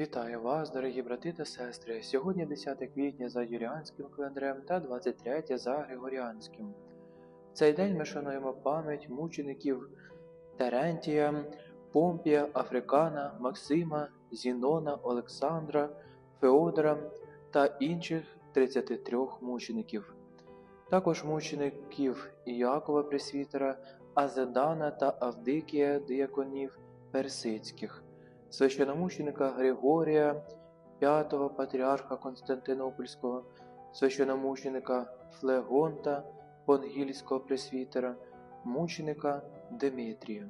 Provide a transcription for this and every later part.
Вітаю вас, дорогі брати та сестри. Сьогодні 10 квітня за юліанським календарем та 23 за Григоріанським. В цей день ми шануємо пам'ять мучеників Терентія, Помпія, Африкана, Максима, Зінона, Олександра, Феодора та інших 33 мучеників. Також мучеників Іакова Пресвітера, Азедана та Авдикія дияконів Персидських священомученика Григорія, п'ятого патріарха Константинопольського, священомученика Флегонта, Понгільського пресвітера, мученика Димитрія.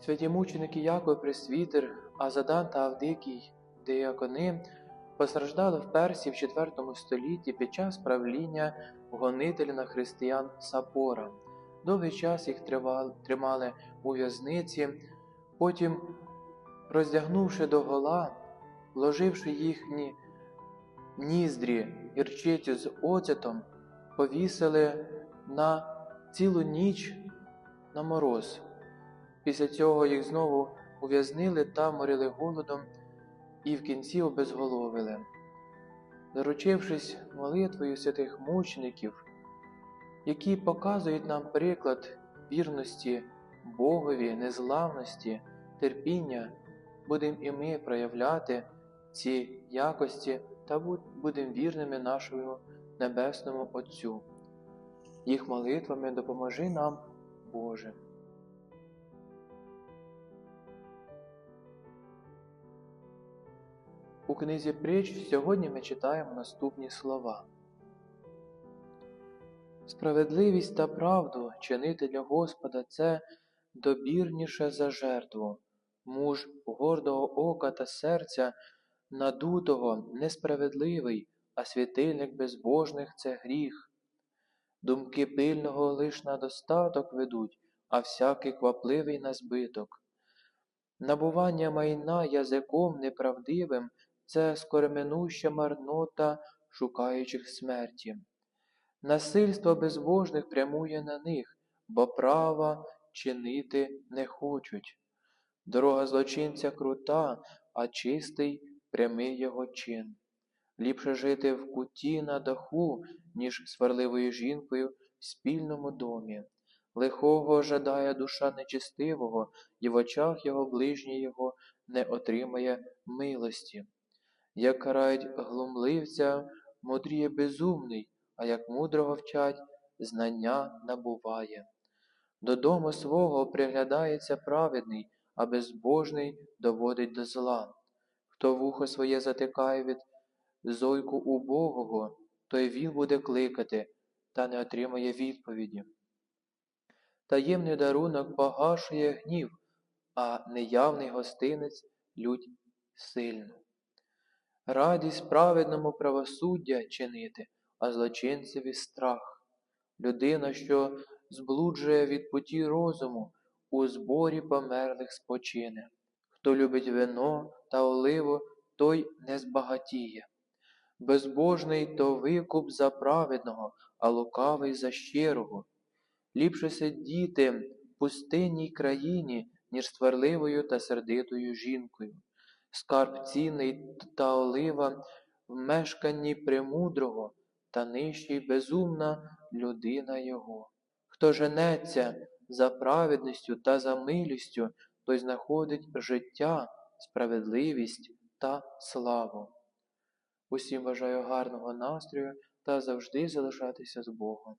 Святі мученики Яков Пресвітер, Азадан та Авдикій Деякони постраждали в Персії в IV столітті під час правління гонителя на християн Сапора. Довгий час їх тримали у в'язниці, Потім, роздягнувши догола, вложивши їхні ніздрі гірчицю з оцетом, повісили на цілу ніч на мороз. Після цього їх знову ув'язнили та морили голодом і в кінці обезголовили. Заручившись молитвою святих мучеників, які показують нам приклад вірності Богові, незламності, терпіння, будемо і ми проявляти ці якості та будемо вірними нашому Небесному Отцю. Їх молитвами допоможи нам, Боже. У книзі притч сьогодні ми читаємо наступні слова. Справедливість та правду чинити для Господа це добірніше за жертву, муж гордого ока та серця, надутого, несправедливий, а світильник безбожних це гріх. Думки пильного лиш на достаток ведуть, а всякий квапливий на збиток. Набування майна язиком неправдивим це скоременуща марнота шукаючих смерті. Насильство безбожних прямує на них, бо права чинити не хочуть. Дорога злочинця крута, а чистий прямий його чин. Ліпше жити в куті на даху, ніж сварливою жінкою в спільному домі. Лихого жадає душа нечистивого, і в очах його ближній його не отримає милості. Як карають глумливця, мудріє безумний, а як мудрого вчать, знання набуває. Додому свого приглядається праведний, а безбожний доводить до зла. Хто вухо своє затикає від зойку убогого, той він буде кликати, та не отримає відповіді. Таємний дарунок погашує гнів, а неявний гостинець лють сильну. Радість праведному правосуддя чинити, а злочинцеві страх. Людина, що зблуджує від путі розуму, у зборі померлих спочине. Хто любить вино та оливу, той не збагатіє. Безбожний то викуп за праведного, а лукавий за щирого. Ліпше сидіти в пустинній країні, ніж сварливою та сердитою жінкою. Скарб цінний та олива в мешканні премудрого, та нижчий безумна людина його. Хто женеться за праведністю та за милістю, той знаходить життя, справедливість та славу. Усім бажаю гарного настрою та завжди залишатися з Богом.